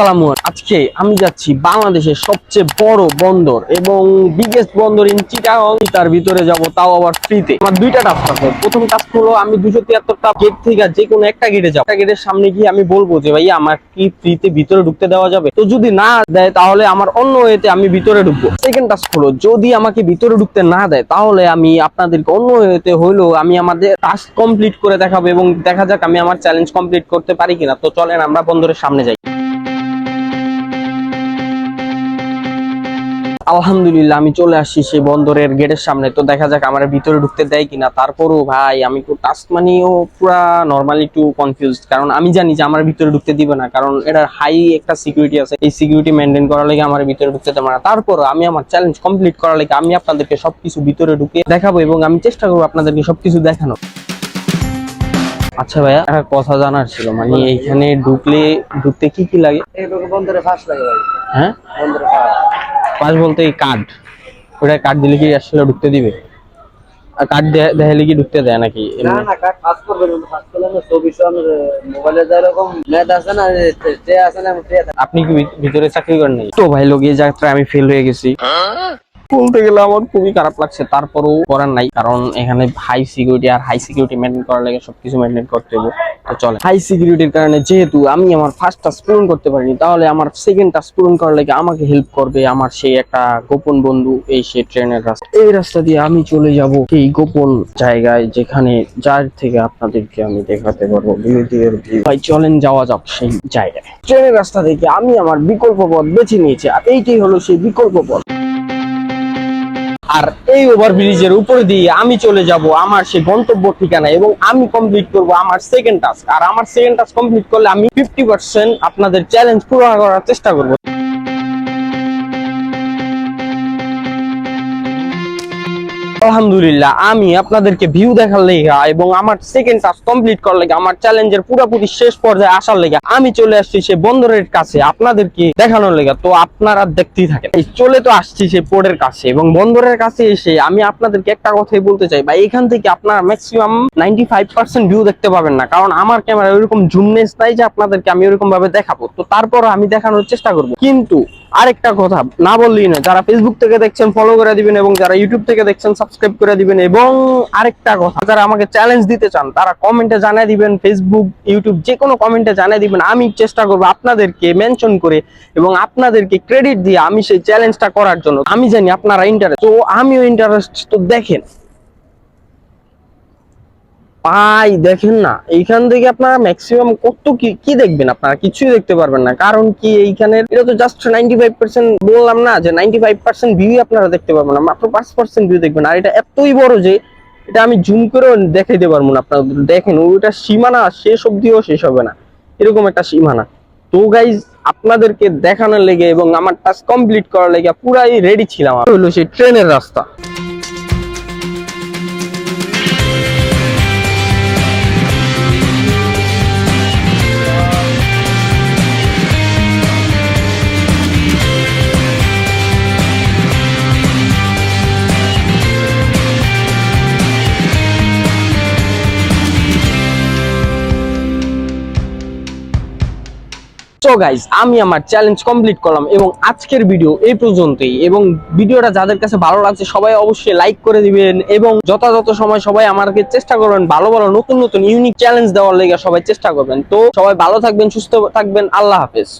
আসসালামু আজকে আমি যাচ্ছি বাংলাদেশের সবচেয়ে বড় বন্দর এবং বিগেস্ট বন্দর ইন চিটাগং তার ভিতরে যাব, তাও আবার ফ্রিতে আমার দুইটা টাস্ক আছে। প্রথম টাস্ক হলো আমি দুশো তিয়াত্তরটা গেট থেকে যে কোনো একটা গেটে যাব। একটা গেটের সামনে গিয়ে আমি বলব যে ভাই আমার কি ফ্রিতে ভিতরে ঢুকতে দেওয়া যাবে? তো যদি না দেয়, তাহলে আমার অন্য ওয়েতে আমি ভিতরে ঢুকবো। সেকেন্ড টাস্ক হলো, যদি আমাকে ভিতরে ঢুকতে না দেয়, তাহলে আমি আপনাদেরকে অন্য ওয়েতে হইলেও আমি আমাদের টাস্ক কমপ্লিট করে দেখাবো এবং দেখা যাক আমি আমার চ্যালেঞ্জ কমপ্লিট করতে পারি কিনা। তো চলেন, আমরা বন্দরের সামনে যাই। আলহামদুলিল্লাহ আমি চলে আসছি সেই বন্দরের গেটের সামনে। তো দেখা যাক আমার ভিতরে ঢুকতে দেয় কিনা। তারপরও ভাই আমি একটু টাস্ক মানিও পুরা নর্মালি একটু কনফিউজ কারণ আমি জানি যে আমার ভিতরে ঢুকতে দিবে না। কারণ এটার হাই একটা সিকিউরিটি আছে। এই সিকিউরিটি মেনটেন করার লাগে আমার ভিতরে ঢুকতে দেবে না। তারপরও আমি আমার চ্যালেঞ্জ কমপ্লিট করার লাগে আমি আপনাদেরকে সবকিছু ভিতরে ঢুকে দেখাবো এবং আমি চেষ্টা করব আপনাদেরকে সবকিছু দেখানো আচ্ছা ভাইয়া একটা কথা জানার ছিল। মানে এইখানে ঢুকলে ঢুকতে কি কি লাগে? বন্দরে ফাঁস লাগে ভাই। হ্যাঁ? বন্দরে ফাঁস পাঁচ বলতে এই কার্ড। ওটা কার্ড দিলে কি আসলে ঢুকতে দিবে? আর কার্ড দেখালে কি ঢুকতে দেয় নাকি? না? না কার্ড পাস করবে না পাস করলে না সব আমার মোবাইলে যেরকম ম্যাচ আছে না যে আছে না আপনি কি ভিতরে চাকরি করেন নাই তো ভাই লোক এই যাত্রায় আমি ফেল হয়ে গেছি। বলতে গেলে আমার খুবই খারাপ লাগছে। তারপরও করার নাই, কারণ এখানে হাই সিকিউরিটি আর হাই সিকিউরিটি মেনটেন করার লাগে, সবকিছু মেনটেন করতে হবে তো চলে। হাই সিকিউরিটির কারণে যেহেতু আমি আমার ফার্স্ট টাস্ক পূরণ করতে পারিনি, তাহলে আমার সেকেন্ড টাস্ক পূরণ করার লাগে আমাকে হেল্প করবে আমার সেই একটা গোপন বন্ধু, এই সেই ট্রেনের রাস্তা। এই রাস্তা দিয়ে আমি চলে যাব সেই গোপন জায়গায়, যেখানে যার থেকে আপনাদেরকে আমি দেখাতে পারব। ভিডিওর ভাই, চলেন যাওয়া যাক সেই জায়গায়। ট্রেনের রাস্তা থেকে আমি আমার বিকল্প পথ বেছে নিয়েছি, আর এইটাই হলো সেই বিকল্প পথ। আর এই ওভারব্রিজের উপরে দিয়ে আমি চলে যাব আমার সেই গন্তব্য ঠিকানা এবং আমি কমপ্লিট করব আমার সেকেন্ড টাস্ক আর আমার সেকেন্ড টাস্ক কমপ্লিট করলে আমি ফিফটি পার্সেন্ট আপনাদের চ্যালেঞ্জ পূরণ করার চেষ্টা করব। আলহামদুলিল্লাহ, আমি আপনাদেরকে ভিউ দেখার লেগা এবং আমার সেকেন্ড টাস্ক কমপ্লিট করার লেগে, আমার চ্যালেঞ্জের পুরোপুরি শেষ পর্যায়ে আসার লেগে, আমি চলে আসছি সে বন্দরের কাছে আপনাদেরকে দেখানোর লেগে। তো আপনারা দেখতেই থাকেন। চলে তো আসছি সে পোর্টের কাছে এবং বন্দরের কাছে এসে আমি আপনাদেরকে একটা কথাই বলতে চাই, ভাই, এখান থেকে আপনারা maximum ninety five percent view দেখতে পাবেন না, কারণ আমার ক্যামেরা ওইরকম জুমনেস নাই যে আপনাদেরকে আমি ওইরকম ভাবে দেখাবো। তো তারপর আমি দেখানোর চেষ্টা করব। কিন্তু আরেকটা কথা, না বললেই না যারা ফেসবুক থেকে দেখছেন ফলো করে দিবেন এবং যারা ইউটিউব থেকে দেখছেন সাবস্ক্রাইব করে দিবেন এবং আরেকটা কথা, যারা আমাকে চ্যালেঞ্জ দিতে চান, তারা কমেন্টে জানিয়ে দিবেন ফেসবুক ইউটিউব যে কোনো কমেন্টে জানিয়ে দিবেন। আমি চেষ্টা করব আপনাদেরকে মেনশন করে এবং আপনাদেরকে ক্রেডিট দিয়ে আমি সেই চ্যালেঞ্জটা করার জন্য। আমি জানি আপনারা ইন্টারেস্ট তো আমিও ইন্টারেস্ট তো দেখেন। ভাই দেখেন না। এইখান থেকে আপনারা ম্যাক্সিমাম কত কি কি দেখবেন আপনারা? কিছুই দেখতে পারবেন না। কারণ কি, এইখানে এটা তো জাস্ট নাইনটি ফাইভ পার্সেন্ট বললাম না যে নাইনটি ফাইভ পার্সেন্ট ভিউ আপনারা দেখতে পারবেন না। মাত্র পাঁচ পার্সেন্ট ভিউ দেখবেন। আর এটা এতই বড় যে, এটা আমি জুম করেও দেখাইতে পারব না। আপনারা দেখেন, ওইটা সীমানা শেষ অব্দিও শেষ হবে না। এরকম একটা সীমানা। তো গাইজ আপনাদেরকে দেখানোর লেগে এবং আমার টাস্ক কমপ্লিট করার লেগে পুরাই রেডি ছিলাম হলো সেই ট্রেনের রাস্তা। সো গাইজ আমি আমার চ্যালেঞ্জ কমপ্লিট করলাম এবং আজকের ভিডিও এই পর্যন্তই। এবং ভিডিওটা যাদের কাছে ভালো লাগছে, সবাই অবশ্যই লাইক করে দিবেন এবং যথাযথ সময় সবাই আমাকে চেষ্টা করবেন, ভালো ভালো নতুন নতুন ইউনিক চ্যালেঞ্জ দেওয়ার লেগে সবাই চেষ্টা করবেন। তো, সবাই ভালো থাকবেন, সুস্থ থাকবেন, আল্লাহ হাফেজ।